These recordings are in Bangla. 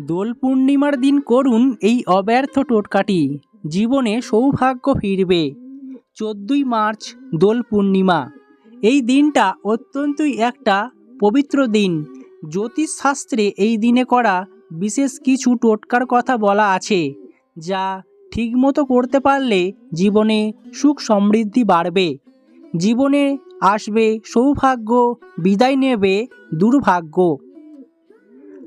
দোল পূর্ণিমার দিন করুন এই অব্যর্থ টোটকাটি। জীবনে সৌভাগ্য ফিরবে। চোদ্দই মার্চ, দোল পূর্ণিমা। এই দিনটা অত্যন্তই একটা পবিত্র দিন। জ্যোতিষশাস্ত্রে এই দিনে করা বিশেষ কিছু টোটকার কথা বলা আছে, যা ঠিকমতো করতে পারলে জীবনে সুখ সমৃদ্ধি বাড়বে। জীবনে আসবে সৌভাগ্য, বিদায় নেবে দুর্ভাগ্য।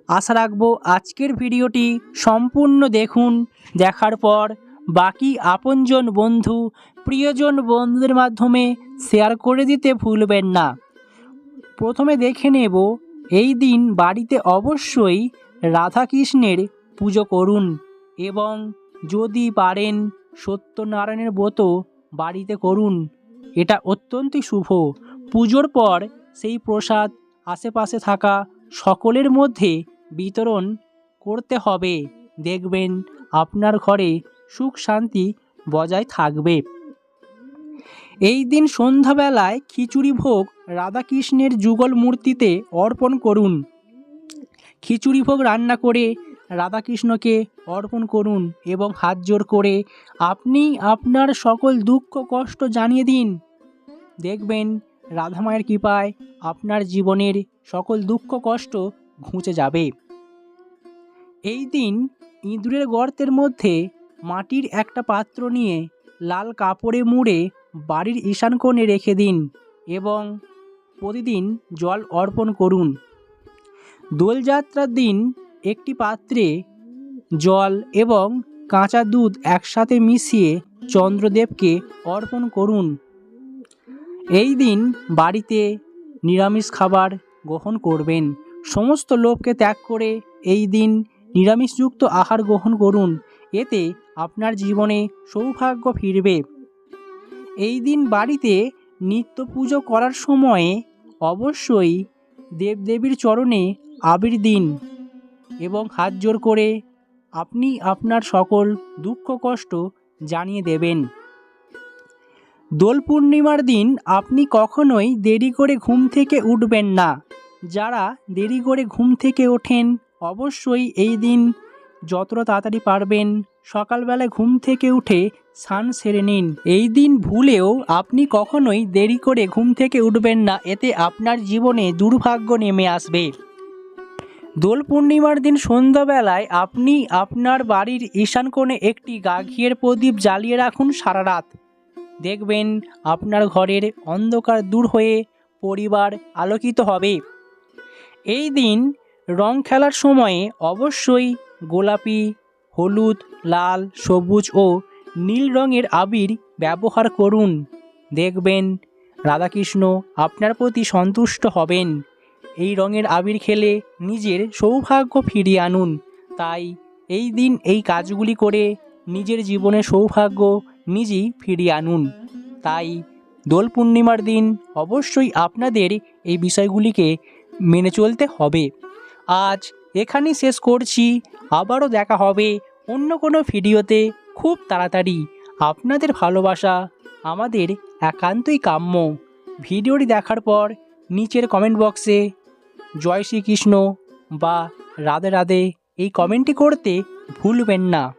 আশা রাখব আজকের ভিডিওটি সম্পূর্ণ দেখুন। দেখার পর বাকি আপনজন বন্ধু, প্রিয়জন বন্ধুদের মাধ্যমে শেয়ার করে দিতে ভুলবেন না। প্রথমে দেখে নেব, এই দিন বাড়িতে অবশ্যই রাধাকৃষ্ণের পুজো করুন এবং যদি পারেন সত্যনারায়ণের ব্রত বাড়িতে করুন। এটা অত্যন্তই শুভ। পুজোর পর সেই প্রসাদ, আশেপাশে থাকা সকলের মধ্যে বিতরণ করতে হবে। দেখবেন আপনার ঘরে সুখ শান্তি বজায় থাকবে। এই দিন সন্ধ্যাবেলায় খিচুড়ি ভোগ রাধাকৃষ্ণের যুগল মূর্তিতে অর্পণ করুন। খিচুড়ি ভোগ রান্না করে রাধাকৃষ্ণকে অর্পণ করুন এবং হাত জোর করে আপনি আপনার সকল দুঃখ, কষ্ট জানিয়ে দিন। দেখবেন রাধামায়ের কৃপায় আপনার জীবনের সকল দুঃখ, কষ্ট ঘুচে যাবে। এই দিন ইঁদুরের গর্তের মধ্যে মাটির একটা পাত্র নিয়ে লাল কাপড়ে মুড়ে বাড়ির ঈশান কোণে রেখে দিন এবং প্রতিদিন জল অর্পণ করুন। দোলযাত্রার দিন একটি পাত্রে জল এবং কাঁচা দুধ একসাথে মিশিয়ে চন্দ্রদেবকে অর্পণ করুন। এই দিন বাড়িতে নিরামিষ খাবার গ্রহণ করবেন। সমস্ত লোভকে ত্যাগ করে এই দিন নিরামিষযুক্ত আহার গ্রহণ করুন। এতে আপনার জীবনে সৌভাগ্য ফিরবে। এই দিন বাড়িতে নিত্য পুজো করার সময়ে অবশ্যই দেবদেবীর চরণে আবির দিন এবং হাত জোর করে আপনি আপনার সকল দুঃখ কষ্ট জানিয়ে দেবেন। দোল পূর্ণিমার দিন আপনি কখনোই দেরি করে ঘুম থেকে উঠবেন না। যারা দেরি করে ঘুম থেকে ওঠেন, অবশ্যই এই দিন যত তাড়াতাড়ি পারবেন সকালবেলায় ঘুম থেকে উঠে স্নান সেরে নিন। এই দিন ভুলেও আপনি কখনোই দেরি করে ঘুম থেকে উঠবেন না, এতে আপনার জীবনে দুর্ভাগ্য নেমে আসবে। দোল পূর্ণিমার দিন সন্ধ্যাবেলায় আপনি আপনার বাড়ির ঈশান কোণে একটি গা ঘিয়ের প্রদীপ জ্বালিয়ে রাখুন সারা রাত। দেখবেন আপনার ঘরের অন্ধকার দূর হয়ে পরিবার আলোকিত হবে। এই দিন রং খেলার সময়ে অবশ্যই গোলাপি, হলুদ, লাল, সবুজ ও নীল রঙের আবির ব্যবহার করুন। দেখবেন রাধাকৃষ্ণ আপনার প্রতি সন্তুষ্ট হবেন। এই রঙের আবির খেলে নিজের সৌভাগ্য ফিরিয়ে আনুন। তাই এই দিন এই কাজগুলি করে নিজের জীবনে সৌভাগ্য নিজেই ফিরিয়ে আনুন। তাই দোল পূর্ণিমার দিন অবশ্যই আপনাদের এই বিষয়গুলিকে মেনে চলতে হবে। আজ এখানেই শেষ করছি। আবারও দেখা হবে অন্য কোনো ভিডিওতে। খুব তাড়াতাড়ি। আপনাদের ভালোবাসা, আমাদের একান্তই কাম্য। ভিডিওটি দেখার পর নিচের কমেন্ট বক্সে জয় শ্রীকৃষ্ণ বা রাধে রাধে এই কমেন্টটি করতে ভুলবেন না।